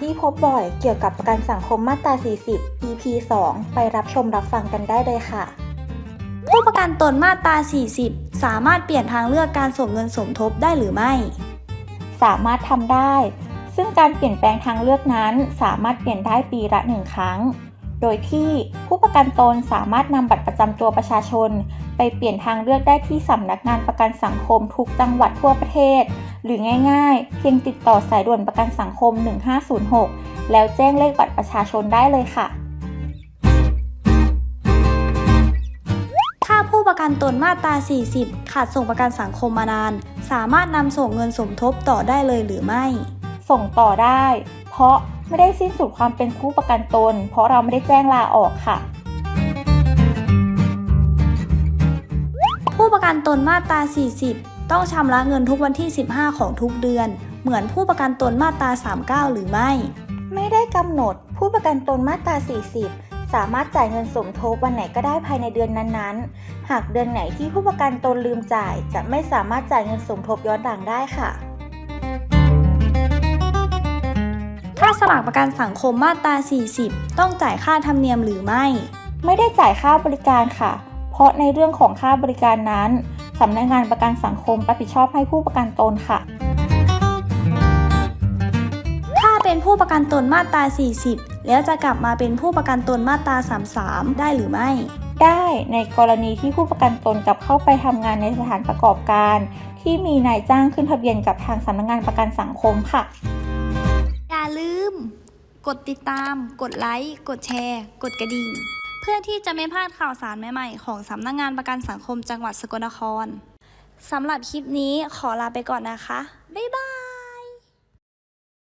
ที่พบบ่อยเกี่ยวกับประกันสังคมมาตรา 40 EP 2 ไปรับชมรับฟังกันได้เลยค่ะ ผู้ประกันตนมาตรา 40 สามารถเปลี่ยนทางเลือกการส่งเงินสมทบได้หรือไม่ สามารถทำได้ ซึ่งการเปลี่ยนแปลงทางเลือกนั้น สามารถเปลี่ยนได้ปีละหนึ่งครั้ง โดยที่ผู้ประกันตนสามารถนำบัตรประจำตัวประชาชน ไปเปลี่ยนทางเลือกได้ที่สำนักงานประกันสังคมทุกจังหวัดทั่วประเทศ หรือง่ายๆ เพียงติดต่อสายด่วนประกันสังคม 1506 แล้วแจ้งเลขบัตรประชาชนได้เลยค่ะ ถ้าผู้ประกันตนมาตรา 40 ขาดส่งประกันสังคมมานาน สามารถนำส่งเงินสมทบต่อได้เลยหรือไม่ ส่งต่อได้ เพราะไม่ได้สิ้นสุดความเป็นผู้ประกันตน เพราะเราไม่ได้แจ้งลาออกค่ะผู้ประกันตนมาตรา 40 ต้องชำระเงินทุกวันที่ 15 ของทุกเดือน เหมือนผู้ประกันตนมาตรา 39 หรือไม่ ไม่ได้กำหนดผู้ประกันตนมาตรา 40 สามารถจ่ายเงินสมทบวันไหนก็ได้ภายในเดือนนั้นๆ หากเดือนไหนที่ผู้ประกันตนลืมจ่าย จะไม่สามารถจ่ายเงินสมทบย้อนหลังได้ค่ะถ้าสมัครประกันสังคมมาตรา 40 ต้องจ่ายค่าธรรมเนียมหรือไม่ ไม่ได้จ่ายค่าบริการค่ะ เพราะในเรื่องของค่าบริการนั้น สำนักงานประกันสังคมรับผิดชอบให้ผู้ประกันตนค่ะ ถ้าเป็นผู้ประกันตนมาตรา 40 แล้วจะกลับมาเป็นผู้ประกันตนมาตรา 33 ได้หรือไม่ ได้ในกรณีที่ผู้ประกันตนกลับเข้าไปทำงานในสถานประกอบการ ที่มีนายจ้างขึ้นทะเบียนกับทางสำนักงานประกันสังคมค่ะ อย่าลืม กดติดตาม กดไลค์ กดแชร์ กดกระดิ่ง เพื่อที่จะไม่พลาดข่าวสารใหม่ๆ ของสำนักงานประกันสังคมจังหวัดสกลนครสำหรับคลิปนี้ขอลาไปก่อนนะคะ บ๊ายบาย